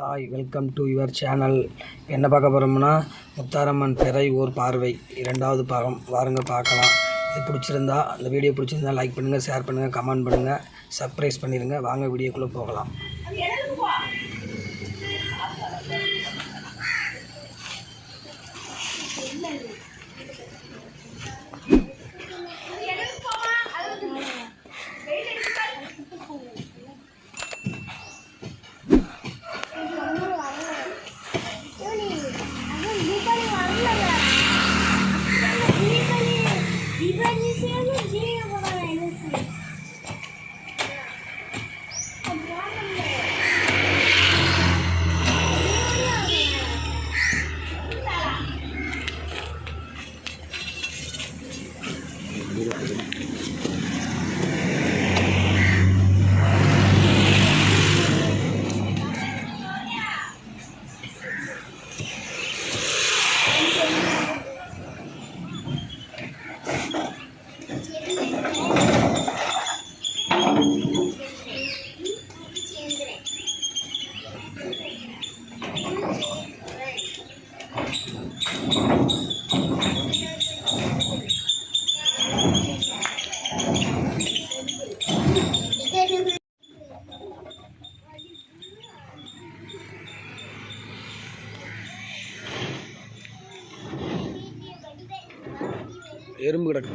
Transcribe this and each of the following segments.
Hi welcome to your channel என்ன பார்க்க போகிறோம்னா முத்தாரம்மன் பிறை ஓர் பார்வை. இரண்டாவது பாகம். வாருங்க பார்க்கலாம். இது பிடிச்சிருந்தா அந்த வீடியோ பிடிச்சிருந்தா லைக் பண்ணுங்கள் ஷேர் பண்ணுங்கள் கமெண்ட் பண்ணுங்கள் சர்ப்ரைஸ் பண்ணிடுங்க வாங்க வீடியோக்குள்ளே போகலாம். எறும்பு கிடக்கு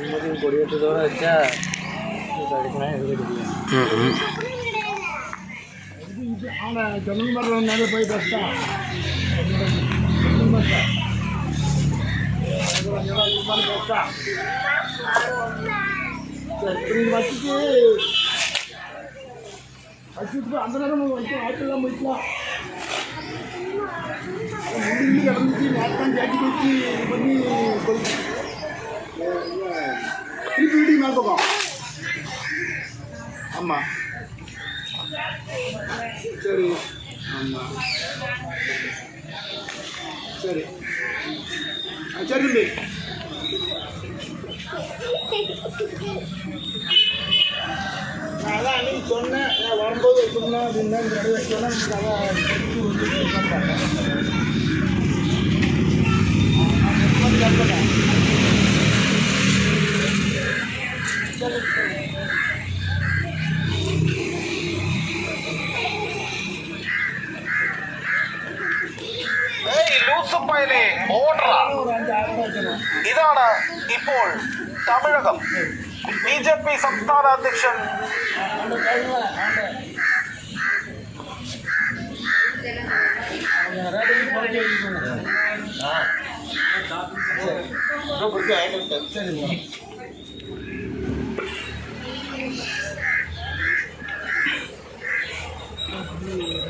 மணிக்கு கொடியேற்றத்தோடு வச்சா போய் பஸ்டா வச்சுட்டு வச்சுட்டு அந்த நேரம் வச்சு ஆட்டெல்லாம் போய்க்கலாம் முடி கிடந்துச்சு நேரத்தான் ஜாக்கி வச்சு இது பண்ணி கொடுத்து திருப்பி வீட்டுக்கு மேலே பக்கம் ஆமாம் சரி ஆ ஆமாம் சரி ஆ, சரி தம்பி நான் அதான் அன்னைக்கு சொன்னேன் நான் வரும்போது சொன்னேன் அப்படின்னா இந்த ലൂസുപ്പയലെ ഓർഡർ ஒரு அஞ்சு ஆறு ரூபா வைக்கணும் ഇതാണ് ഇപ്പോൾ തമിഴകം ബി ജെ പി സംസ്ഥാന dinheiro.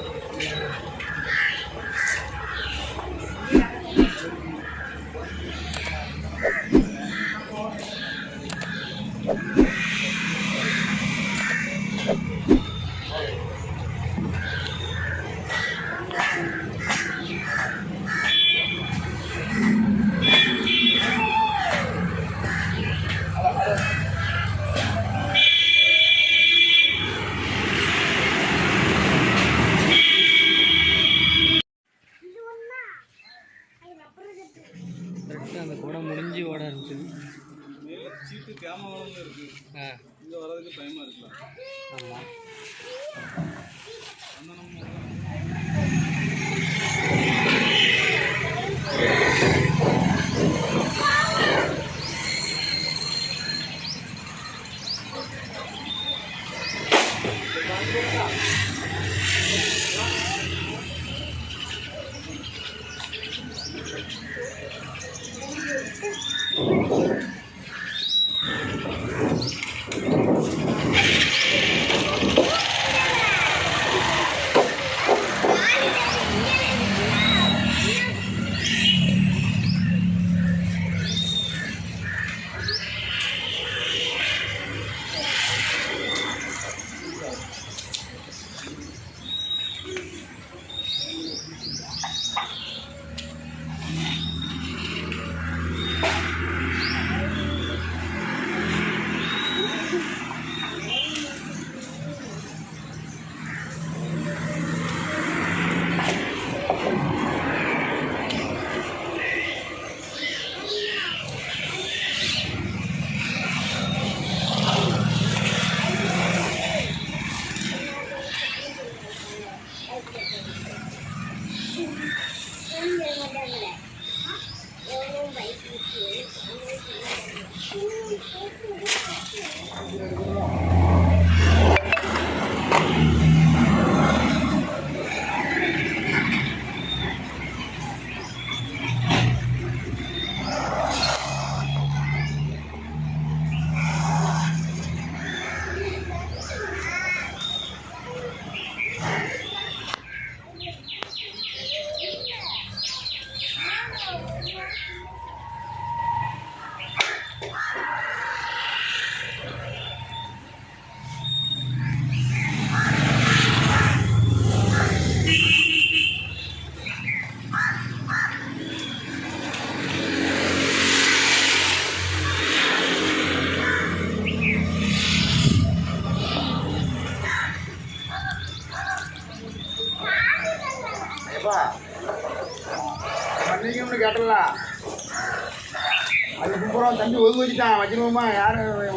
வச்சிருவோமா யாரு ஒரு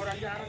ஒரு அஞ்சு ஆறு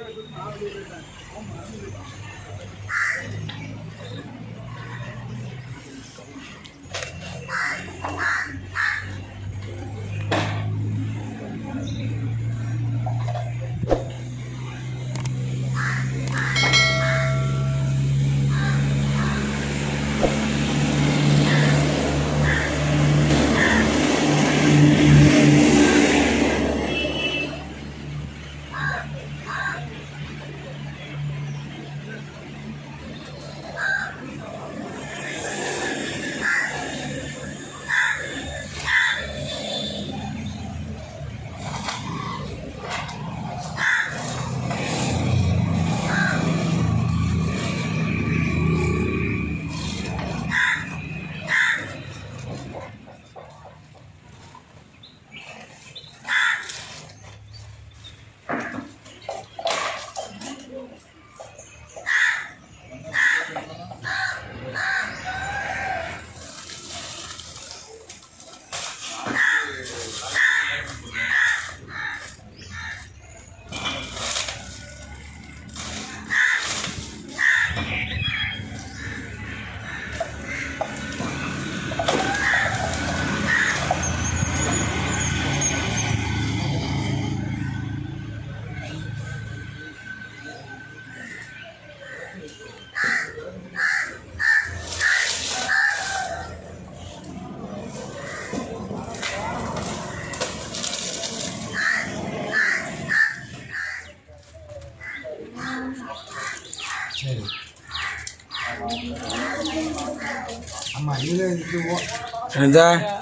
என்னதா இது